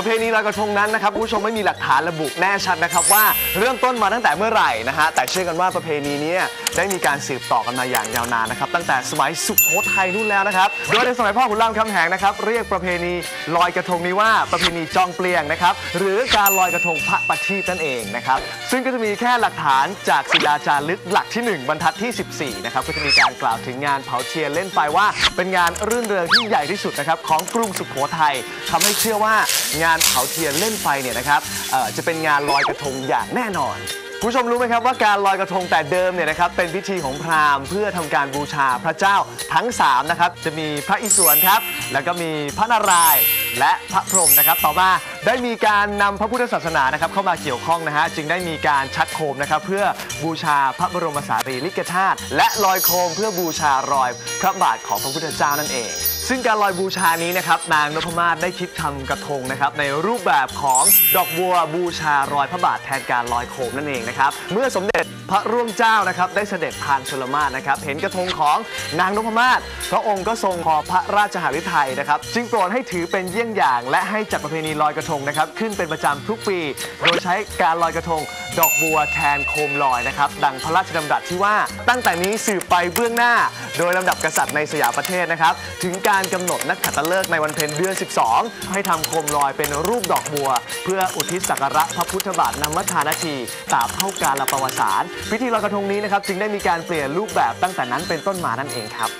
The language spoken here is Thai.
ประเพณีลอยกระทงนั้นนะครับผู้ชมไม่มีหลักฐานระบุแน่ชัดนะครับว่าเริ่มต้นมาตั้งแต่เมื่อไหร่นะฮะแต่เชื่อกันว่าประเพณีนี้ได้มีการสืบต่อกันมาอย่างยาวนานนะครับตั้งแต่สมัยสุโขทัยนู่นแล้วนะครับโดยในสมัยพ่อขุนรามคำแหงนะครับเรียกประเพณีลอยกระทงนี้ว่าประเพณีจองเปลียงนะครับหรือการลอยกระทงพระประทีปนั่นเองนะครับซึ่งก็จะมีแค่หลักฐานจากศิลาจารึกหลักที่ 1 บรรทัดที่ 14นะครับก็จะมีการกล่าวถึงงานเผาเทียนเล่นไฟว่า เป็นงานรื่นเริงที่ใหญ่ที่สุดนะครับของกรุงสุโขทัยทำให้เชื่อว่างานเผาเทียนเล่นไฟเนี่ยนะครับเอ่อจะเป็นงานลอยกระทงอย่างแน่นอน คุณผู้ชมรู้ไหมครับว่าการลอยกระทงแต่เดิมเนี่ยนะครับเป็นพิธีของพราหมณ์เพื่อทำการบูชาพระเจ้าทั้ง3นะครับจะมีพระอิศวรครับแล้วก็มีพระนารายณ์และพระพรหมนะครับต่อมาได้มีการนำพระพุทธศาสนานะครับเข้ามาเกี่ยวข้องนะฮะจึงได้มีการชักโคมนะครับเพื่อบูชาพระบรมสารีริกธาตุและลอยโคมเพื่อบูชารอยพระบาทของพระพุทธเจ้านั่นเอง ซึ่งการลอยบูชานี้นะครับนางนพมาศได้คิดทำกระทงนะครับในรูปแบบของดอกบัวบูชารอยพระบาทแทนการลอยโคมนั่นเองนะครับเมื่อสมเด็จพระร่วงเจ้านะครับได้เสด็จทางชลมาศนะครับเห็นกระทงของนางนพมาศพระองค์ก็ทรงขอพระราชหฤทัยนะครับจึงโปรดให้ถือเป็นเยี่ยงอย่าง และให้จัดประเพณีลอยกระทงนะครับขึ้นเป็นประจำทุกปี โดยใช้การลอยกระทง ดอกบัวแทนโคมลอยนะครับดังพระราชดำรัสที่ว่าตั้งแต่นี้สืบไปเบื้องหน้า โดยลำดับกษัตริย์ในสยามประเทศนะครับถึงการกำหนดนักขัตฤกษ์ในวันเพ็ญเดือน 12 ให้ทำโคมลอยเป็นรูปดอกบัว เพื่ออุทิศสักการะพระพุทธบาทนมัทานาทีตามเท่าการละประวัติศาสตร์พิธีลอยกระทงนี้นะครับจึงได้มีการเปลี่ยนรูปแบบตั้งแต่นั้นเป็นต้นมานั่นเองครับ